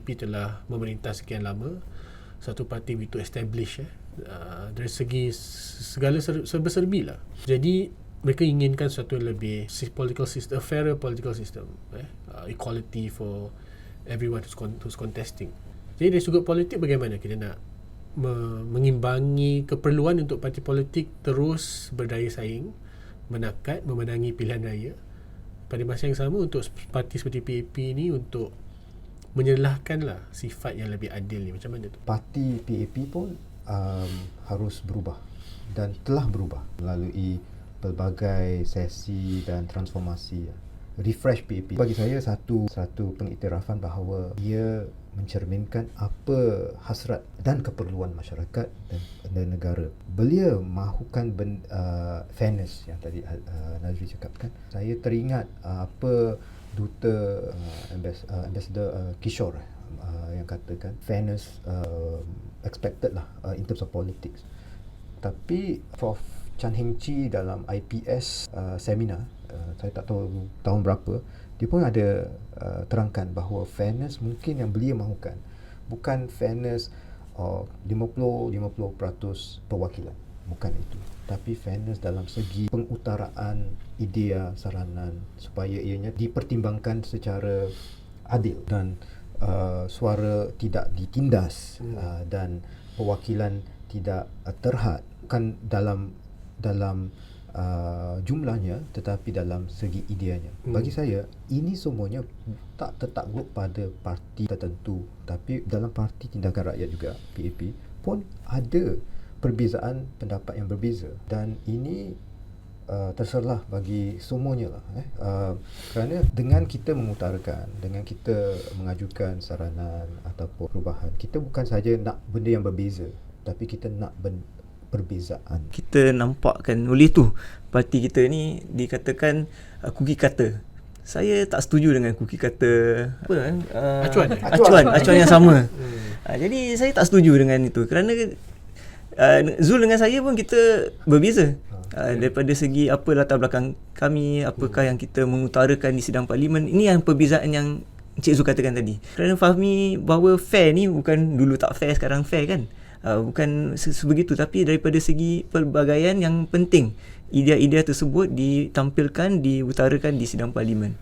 PAP telah memerintah sekian lama satu parti begitu established eh. Uh, dari segi segala ser- serba-serbi lah jadi mereka inginkan satu lebih political system, a fairer political system eh. uh, equality for everyone who's, con- who's contesting jadi dari sudut politik bagaimana kita nak me- mengimbangi keperluan untuk parti politik terus berdaya saing menakat memenangi pilihan raya pada masa yang sama untuk parti seperti PAP ni untuk menyelahkanlah sifat yang lebih adil ni macam mana tu Parti PAP pun um, harus berubah dan telah berubah melalui pelbagai sesi dan transformasi refresh PAP bagi saya satu satu pengiktirafan bahawa ia mencerminkan apa hasrat dan keperluan masyarakat dan, dan negara. Belia mahukan ben, uh, fairness yang tadi uh, Nazri cakapkan. Saya teringat uh, apa duta uh, ambas, uh, ambassador uh, Kishore uh, yang katakan fairness uh, expected lah uh, in terms of politics. Tapi Prof Chan Heng Chi dalam IPS uh, seminar uh, saya tak tahu tahun berapa dia pun ada uh, terangkan bahawa fairness mungkin yang belia mahukan bukan fairness uh, 50 50% perwakilan bukan itu tapi fairness dalam segi pengutaraan idea saranan supaya ianya dipertimbangkan secara adil dan uh, suara tidak ditindas hmm. uh, dan perwakilan tidak uh, terhad bukan dalam dalam uh, jumlahnya tetapi dalam segi ideanya. Hmm. Bagi saya ini semuanya tak tertakluk pada parti tertentu tapi dalam parti tindakan rakyat juga PAP pun ada perbezaan pendapat yang berbeza dan ini uh, terserlah bagi semuanya lah eh. uh, kerana dengan kita mengutarakan dengan kita mengajukan saranan ataupun perubahan kita bukan saja nak benda yang berbeza tapi kita nak ben- perbezaan. Kita nampakkan oleh tu parti kita ni dikatakan uh, cookie cutter. Saya tak setuju dengan cookie cutter apa kan? Uh, acuan, acuan, acuan, acuan yang sama. hmm. uh, jadi saya tak setuju dengan itu kerana uh, Zul dengan saya pun kita berbeza. Uh, daripada segi apa latar belakang kami, apakah hmm. yang kita mengutarakan di sidang parlimen, ini yang perbezaan yang Encik Zul katakan tadi. Kerana fahmi bahawa fair ni bukan dulu tak fair, sekarang fair kan? uh, bukan sebegitu tapi daripada segi pelbagaian yang penting idea-idea tersebut ditampilkan diutarakan di sidang parlimen